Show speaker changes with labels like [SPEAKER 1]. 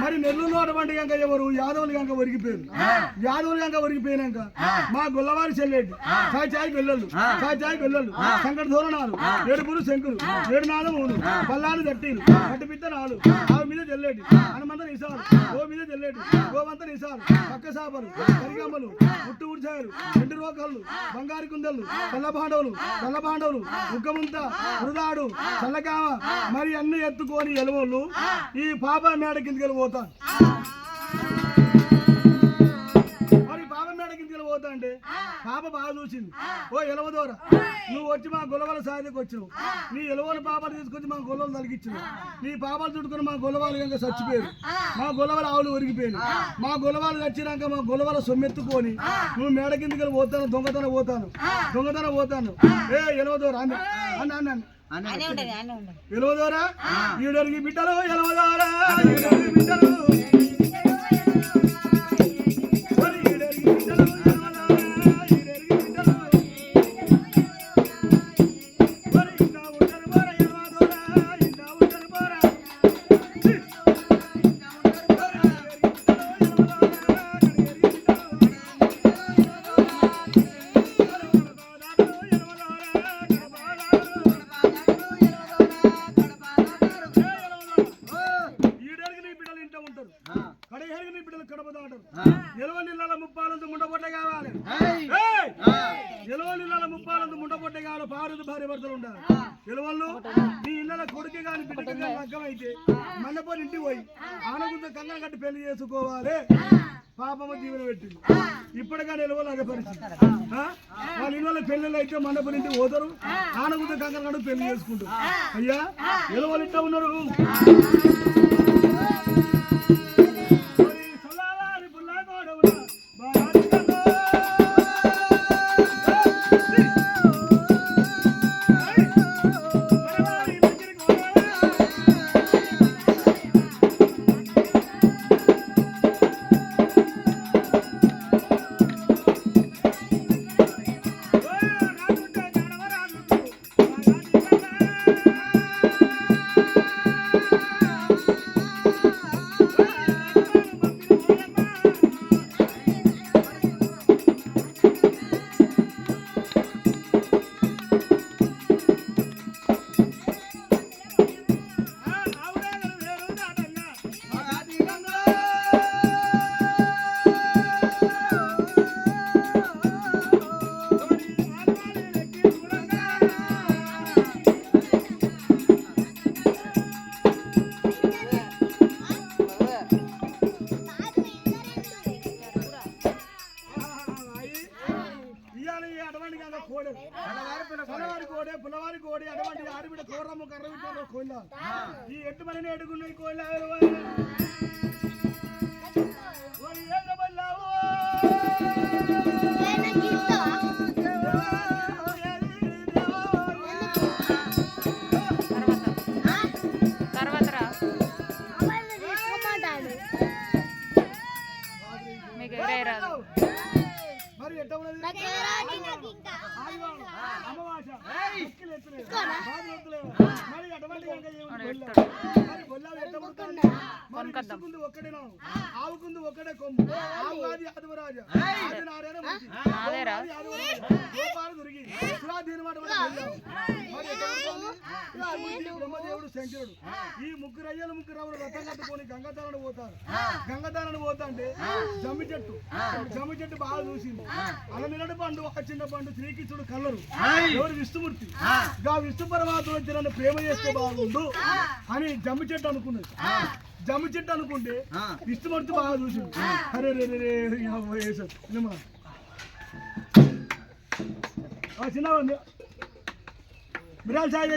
[SPEAKER 1] మరి నెల్లూరు అటువంటి గంక ఎవరు? యాదవులు గంక ఒరిగిపోయారు. యాదవులు గంక ఒరిగిపోయినాక మా గొల్లవారి చెల్లెడ్డి చాయ్ చాయ్ గొల్లలు చాయ్ చాయ్ గొల్లలు సంకట ధోరణాలు ఏడుపులు శంకులు ఏడు నాదములు పల్లాలు దట్టీలు పట్టు పిత్త నాలు ఆవు మీద చెల్లేటి హనుమంత నిసారు ఓ మీద చెల్లేటి గోవంత నిసారు పక్క సాపరు కరిగమ్మలు పుట్టు ఉడిచాయలు రెండు రోకళ్ళు బంగారు కుందలు తెల్ల బాండవులు తెల్ల బాండవులు ఉక్కముంత వృదాడు చల్లకామ మరి అన్ని ఎత్తుకొని ఎలవోళ్ళు ఈ పాప మేడ కిందకి వెళ్ళిపోతాను మరి పాప మేడ కిందకి వెళ్ళిపోతా అంటే పాప బాగా చూసింది. ఓ ఎలవదోర నువ్వు వచ్చి మా గొల్లవాళ్ళ సాయకు వచ్చినావు. నీ ఎలవల పాపలు తీసుకొచ్చి మా గొలవలు తలిగించినావు నీ పాపలు చుట్టుకుని మా గొలవాలు కనుక చచ్చిపోయారు. మా గొలవల ఆవులు ఒరిగిపోయాను మా గొలవాలు చచ్చినాక మా గొలవల సొమ్మెత్తుకొని నువ్వు మేడ కిందకి పోతాను దొంగతనం పోతాను దొంగతనం పోతాను. ఏ ఎలవదోర అన్న అన్న అన్న. ఎలవదోరా? ఈడరికి బిడ్డలు ఎలవదోరా? ఈడరికి బిడ్డలు. కడేరికి నీ బిడ్డలు కడప దాటరు ఎలవ నీళ్ళ ముప్పాలంత ముండబొట్ట కావాలి! ఎలవ నీళ్ళ ముప్పాలంత ముండబొట్ట కావాలి. పారుదు భార్య భర్తలు ఉండాలి. ఎలవళ్ళు నీ ఇళ్ళ కొడుకు కానీ బిడ్డకి కానీ లగ్గం అయితే మన్నపోని ఇంటికి పోయి ఆనగుంత కంగన కట్టి పెళ్ళి చేసుకోవాలి. పాపమ్మ జీవన పెట్టింది. ఇప్పటికైనా ఎలవలు అదే పరిస్థితి? వాళ్ళ ఇళ్ళ పెళ్ళిళ్ళు అయితే మండపం ఇంటికి పోతారు. ఆనగుంత కట్టి పెళ్ళి చేసుకుంటారు. అయ్యా? ఎలవలు ఇట్లా ఉన్నారు. కోడే. పొలవారి కోడే. పులవారి కోడి అటువంటి ఆడిబిడ్డ కోరమ్మ కర్ర విట్టారు కోళ్ళ. ఈ ఎట్టు మని ఎడుగున్నాయి కోళ్ళ.
[SPEAKER 2] తర్వాత
[SPEAKER 1] విసుకుంది ఒక్కడేనా ఆవుకుంది ఒక్కడే కొమ్ము ఆవు ఆది ఆదివరాజు ఆది నారాయణ మూర్తి.
[SPEAKER 2] నాదేరా?
[SPEAKER 1] ఆది ఆదివరాజు. గోపాలు దొరికి సురాధీన మాట మన గొల్లాలు. మరి ఎట్ట పుడతాంది? విష్ణుమూర్తి, బ్రహ్మదేవుడు శంకరుడు. ఈ ముగ్గురు అయ్యలు ముగ్గురు రావులు రథం కట్టుకొని గంగదాలను పోతారు. గంగదాలను పోతా అంటే జమ్మి చెట్టు. జమ్మి చెట్టు బాగా చూసింది అలమిలడు పండు ఒక చిన్న పండు శ్రీకృష్ణుడు కల్లరు ఎవరు విష్ణుమూర్తి? గా విష్ణు పరమాత్మ నన్ను ప్రేమ చేస్తే బాగుండు అని జమ్మి చెట్టు అనుకున్నది జమ్మి చెట్టు అనుకుంటే విష్ణుమూర్తి బాగా చూసిండు. అరే రే రే. ఆ చిన్న మిరాలు సాయి